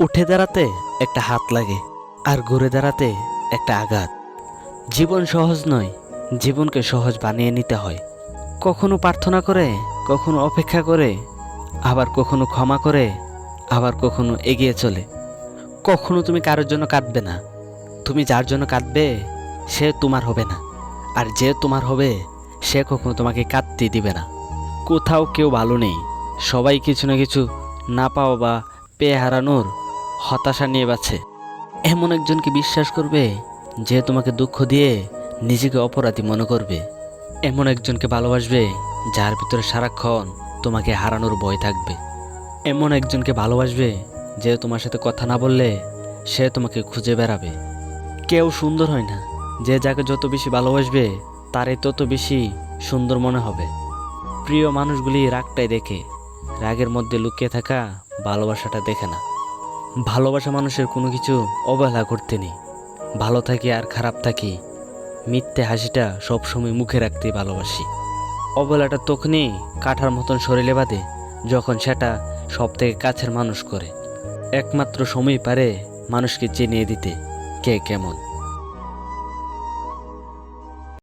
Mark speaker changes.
Speaker 1: উঠে দাঁড়াতে একটা হাত লাগে আর ঘুরে দাঁড়াতে একটা আঘাত। জীবন সহজ নয়, জীবনকে সহজ বানিয়ে নিতে হয়। কখনো প্রার্থনা করে, কখনো অপেক্ষা করে, আবার কখনো ক্ষমা করে, আবার কখনো এগিয়ে চলে। কখনো তুমি কারোর জন্য কাঁদবে না। তুমি যার জন্য কাঁদবে, সে তোমার হবে না। আর যে তোমার হবে, সে কখনো তোমাকে কাঁদতে দিবে না। কোথাও কেউ ভালো নেই। সবাই কিছু না কিছু না পাওয়া বা পেয়ে হারানোর হতাশা নিয়ে বাঁচে। এমন একজনকে বিশ্বাস করবে যে তোমাকে দুঃখ দিয়ে নিজেকে অপরাধী মনে করবে। এমন একজনকে ভালোবাসবে যার ভিতরে সারাক্ষণ তোমাকে হারানোর ভয় থাকবে। এমন একজনকে ভালোবাসবে যে তোমার সাথে কথা না বললে সে তোমাকে খুঁজে বেড়াবে। কেউ সুন্দর হয় না, যে যাকে যত বেশি ভালোবাসবে তারই তত বেশি সুন্দর মনে হবে। প্রিয় মানুষগুলি রাগটাই দেখে, রাগের মধ্যে লুকিয়ে থাকা ভালোবাসাটা দেখে না। ভালোবাসা মানুষের কোনো কিছু অবহেলা করতে নেই। ভালো থাকি আর খারাপ থাকি, মিথ্যে হাসিটা সবসময় মুখে রাখতে ভালোবাসি। অবহেলাটা তখনই কাঠার মতন শরীরে বাঁধে, যখন সেটা সব থেকে কাছের মানুষ করে। একমাত্র সময় পারে মানুষকে চিনিয়ে দিতে, কে কেমন।